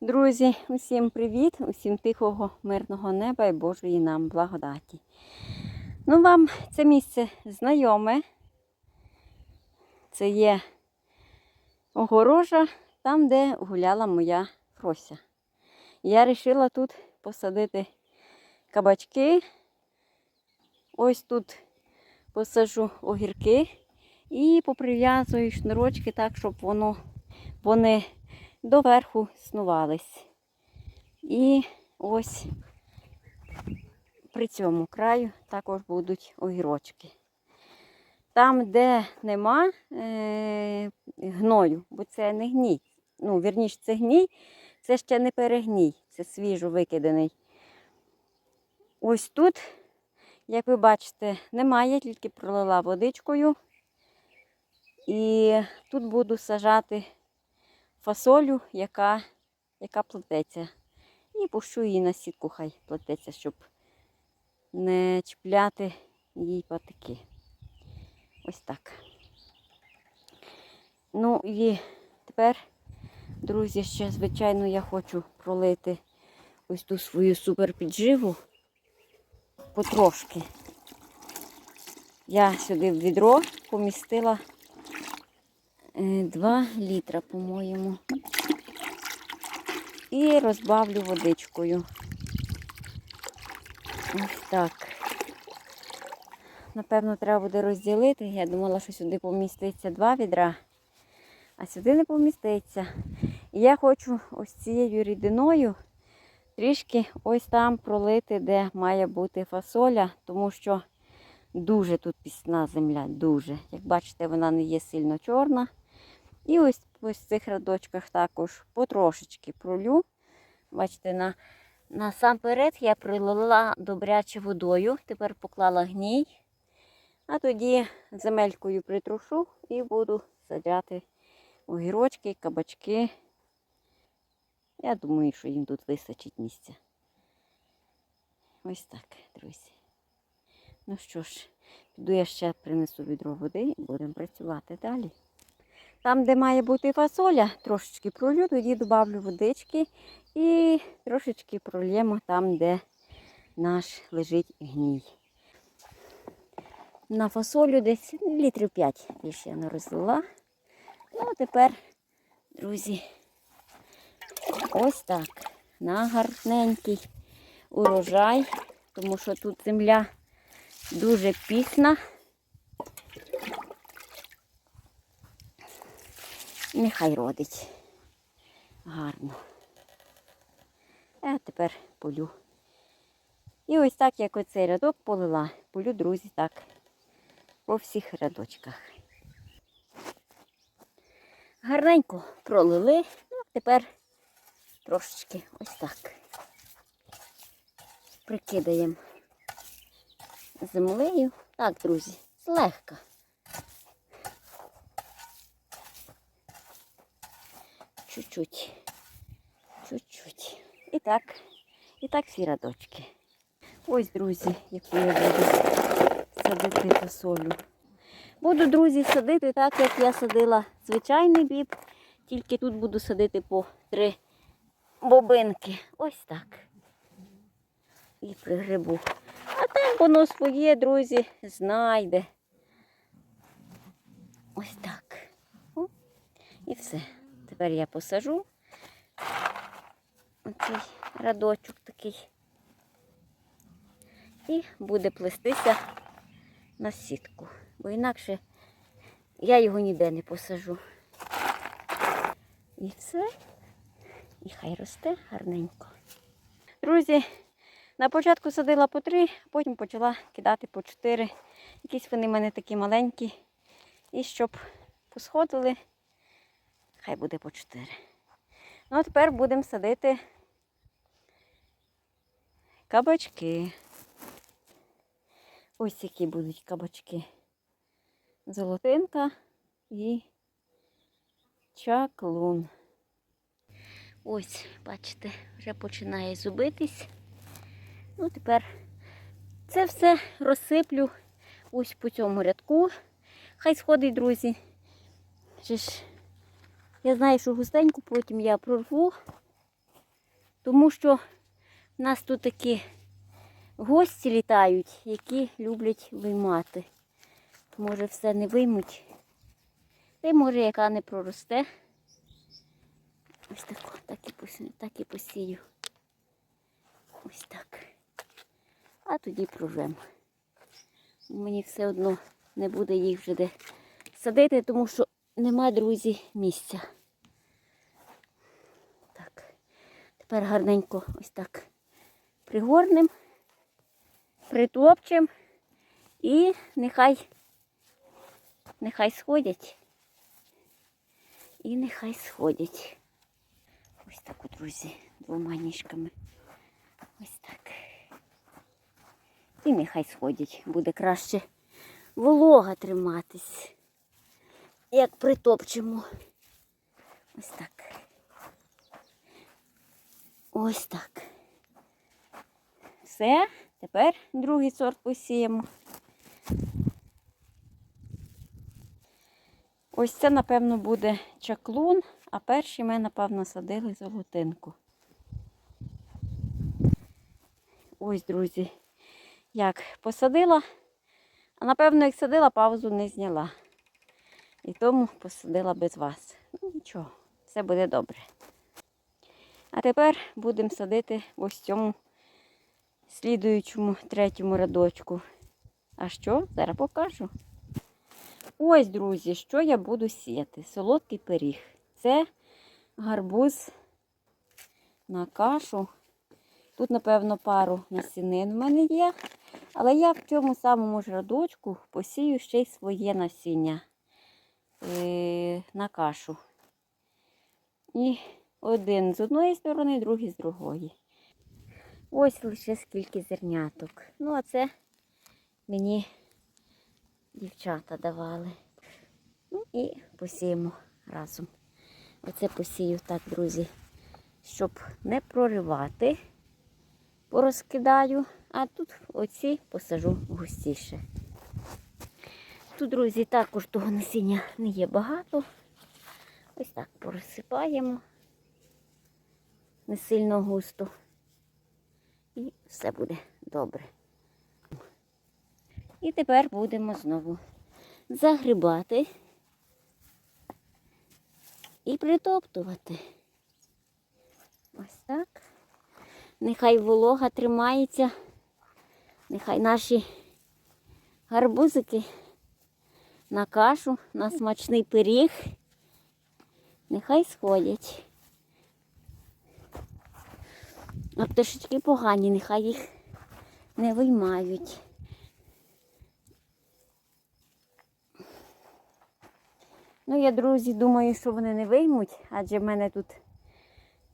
Друзі, усім привіт, усім тихого, мирного неба і Божої нам благодаті. Ну, вам це місце знайоме. Це є огорожа, там, де гуляла моя Фрося. Я вирішила тут посадити кабачки. Ось тут посаджу огірки і поприв'язую шнурочки так, щоб воно, вони доверху снувались. І ось при цьому краю також будуть огірочки. Там, де нема е, гною, бо це не гній. Ну, вірніше, це гній, це ще не перегній, це свіжо викиданий. Ось тут, як ви бачите, немає, тільки пролила водичкою. І тут буду сажати фасолю, яка, яка плететься. І пущу її на сітку, хай плететься, щоб не чіпляти їй патики. Ось так. Ну і тепер, друзі, ще, звичайно, я хочу пролити ось ту свою суперпідживу потрошки. Я сюди в відро помістила 2 літра, по-моєму. І розбавлю водичкою. Ось так. Напевно, треба буде розділити. Я думала, що сюди поміститься два відра, а сюди не поміститься. І я хочу ось цією рідиною трішки ось там пролити, де має бути фасоля, тому що дуже тут пісна земля, дуже. Як бачите, вона не є сильно чорна. І ось ось в цих рядочках також потрошечки пролю. Бачите, на, насамперед я прилила добряче водою, тепер поклала гній, а тоді земелькою притрушу і буду саджати огірочки, кабачки. Я думаю, що їм тут вистачить місця. Ось так, друзі. Ну що ж, піду я ще принесу відро води і будемо працювати далі. Там, де має бути фасоля, трошечки пролю, тоді додавлю водички і трошечки прольємо там, де наш лежить гній. На фасолю десь літрів 5 більше я не розлила. Ну, а тепер, друзі, ось так. На гарненький урожай, тому що тут земля дуже пісна. Нехай родить гарно. А тепер полю. І ось так, як оцей рядок полила, полю, друзі, так, по всіх рядочках. Гарненько пролили, ну, а тепер трошечки ось так. Прикидаємо землею. Так, друзі, злегка. Чуть-чуть. Чуть-чуть. І так, і так всі радочки. Ось, друзі, яку я буду садити фасолю. Буду, друзі, садити так, як я садила звичайний біб. Тільки тут буду садити по три бобинки. Ось так. І пригрибу. А там воно своє, друзі, знайде. Ось так. І все. Тепер я посажу оцей радочок такий. І буде плестися на сітку. Бо інакше я його ніде не посажу. І все. І хай росте гарненько. Друзі, на початку садила по три, потім почала кидати по чотири. Якісь вони в мене такі маленькі. І щоб посходили, хай буде по чотири. Ну, а тепер будемо садити кабачки. Ось які будуть кабачки. Золотинка і чаклун. Ось, бачите, вже починає зубитись. Ну, тепер це все розсиплю ось по цьому рядку. Хай сходить, друзі. Ще ж я знаю, що густенько, потім я прорву Тому що в нас тут такі гості літають, які люблять виймати. Може, все не виймуть. Й може, яка не проросте. Ось так, так і посію, так і посію. Ось так. А тоді прожем. Мені все одно не буде їх вже де садити, тому що нема, друзі, місця. Так. Тепер гарненько ось так пригорнем, притопчем і нехай, нехай сходять. І нехай сходять. Ось так, друзі, двома ніжками. Ось так. І нехай сходять. Буде краще волога триматись. Як притопчемо. Ось так. Ось так. Все, тепер другий сорт посіємо. Ось це, напевно, буде чаклун, а перший ми, напевно, садили золотинку. Ось, друзі, як посадила, а напевно, як садила, паузу не зняла. І тому посадила без вас. Ну, нічого, все буде добре. А тепер будемо садити в ось цьому слідуючому третьому рядочку. А що? Зараз покажу. Ось, друзі, що я буду сіяти. Солодкий пиріг. Це гарбуз на кашу. Тут, напевно, пару насінин в мене є. Але я в цьому самому ж радочку посію ще й своє насіння е, на кашу. І один з одної сторони, другий з другої. Ось лише скільки зерняток. Ну, а це мені дівчата давали. Ну і посіємо разом. Оце посію так, друзі, щоб не проривати, порозкидаю, а тут оці посажу густіше. Тут, друзі, також того насіння не є багато. Ось так порозсипаємо не сильно густо. І все буде добре. І тепер будемо знову загрібати і притоптувати. Ось так. Нехай волога тримається, нехай наші гарбузики на кашу, на смачний пиріг, нехай сходять. А пташечки погані, нехай їх не виймають. Ну, я, друзі, думаю, що вони не виймуть, адже в мене тут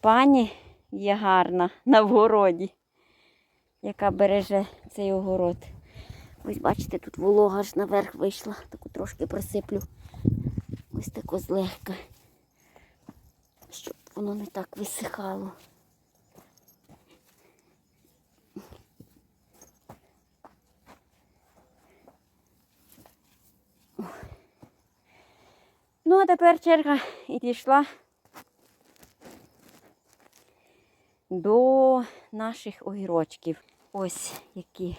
пані є гарна на вгороді, яка береже цей огород. Ось бачите, тут волога аж наверх вийшла, таку трошки присиплю. Ось тако злегка, щоб воно не так висихало. Тепер черга і дійшла до наших огірочків. Ось які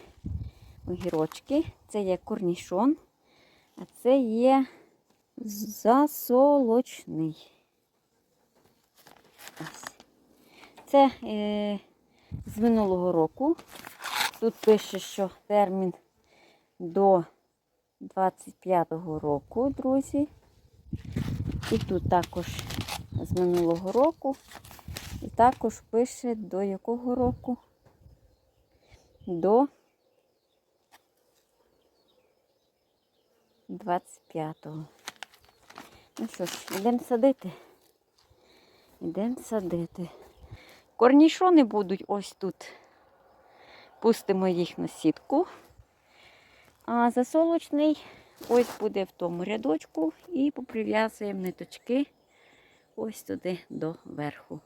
огірочки. Це є корнішон, а це є засолочний. Ось. Це е, з минулого року. Тут пише, що термін до 25-го року, друзі. І тут також з минулого року. І також пише до якого року? До 25-го. Ну що ж, йдемо садити. Йдемо садити. Корнішони будуть ось тут. Пустимо їх на сітку. А засолочний ось буде в тому рядочку і поприв'язуємо ниточки ось туди до верху.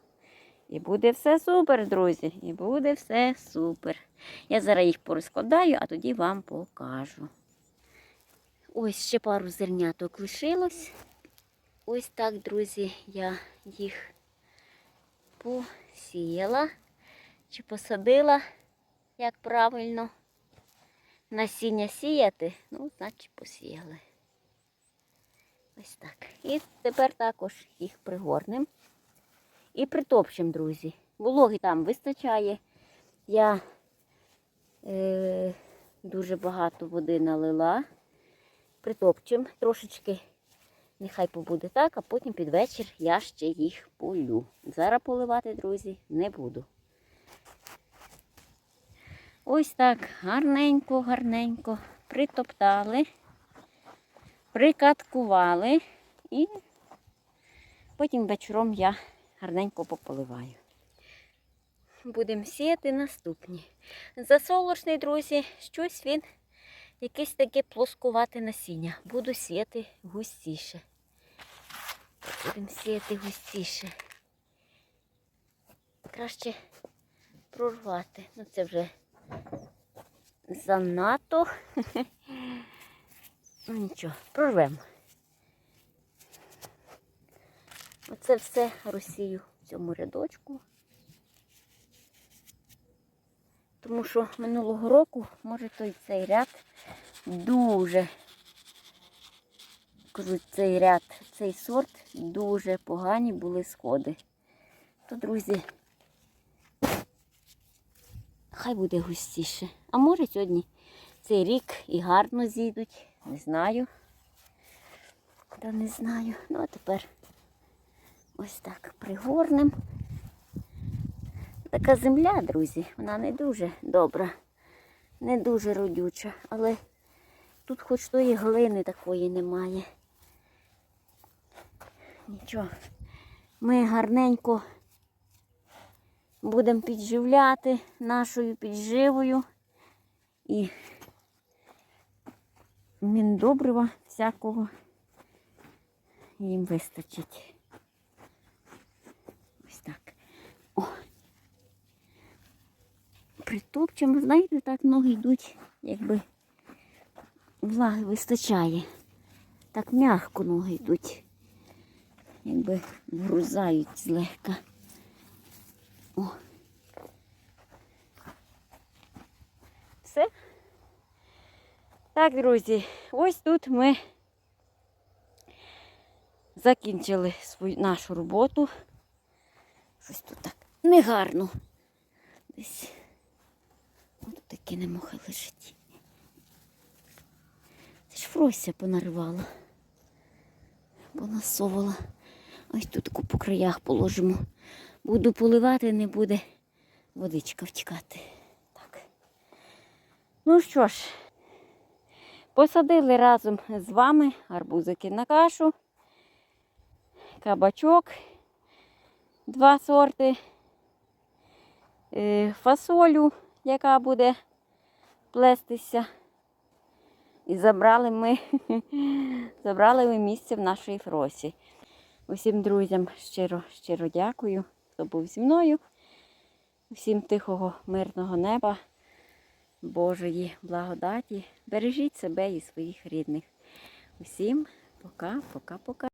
І буде все супер, друзі. І буде все супер. Я зараз їх порозкладаю, а тоді вам покажу. Ось ще пару зерняток лишилось. Ось так, друзі, я їх посіяла чи посадила, як правильно. Насіння сіяти, ну, значить посіяли. Ось так. І тепер також їх пригорнемо. І притопчемо, друзі. Вологи там вистачає. Я е, дуже багато води налила. Притопчемо трошечки, нехай побуде так, а потім під вечір я ще їх полю. Зараз поливати, друзі, не буду. Ось так гарненько, гарненько притоптали, прикаткували і потім вечором я гарненько пополиваю. Будемо сіяти наступні. Засолошний, друзі, щось він якесь таке плоскувате насіння. Буду сіяти густіше. Будемо сіяти густіше. Краще прорвати. Ну це вже занадто. Ну нічого, прорвемо. Оце все розсію в цьому рядочку. Тому що минулого року, може, той цей ряд дуже, кажу, цей ряд, цей сорт дуже погані були сходи. То, друзі, хай буде густіше. А може сьогодні цей рік і гарно зійдуть, не знаю. Та не знаю. Ну а тепер ось так пригорнем. Така земля, друзі, вона не дуже добра, не дуже родюча, але тут хоч тої глини такої немає. Нічого. Ми гарненько будемо підживляти нашою підживою і міндобрива всякого їм вистачить. Ось так. О. Притопчемо, знаєте, так ноги йдуть, якби влаги вистачає. Так м'яко ноги йдуть, якби грузають злегка. О. Все. Так, друзі, ось тут ми закінчили свою нашу роботу. Щось тут так негарно. Десь Ось таке немоха лежить. Це ж Фрося понаривала, понасовувала. Ось тут по краях положимо. Буду поливати, не буде водичка втікати. Так. Ну що ж, посадили разом з вами арбузики на кашу, кабачок, два сорти, е, фасолю яка буде плестися. І забрали ми, забрали ми місце в нашій фросі. Усім друзям щиро, щиро дякую, хто був зі мною. Всім тихого, мирного неба, Божої благодаті. Бережіть себе і своїх рідних. Усім пока, пока, пока.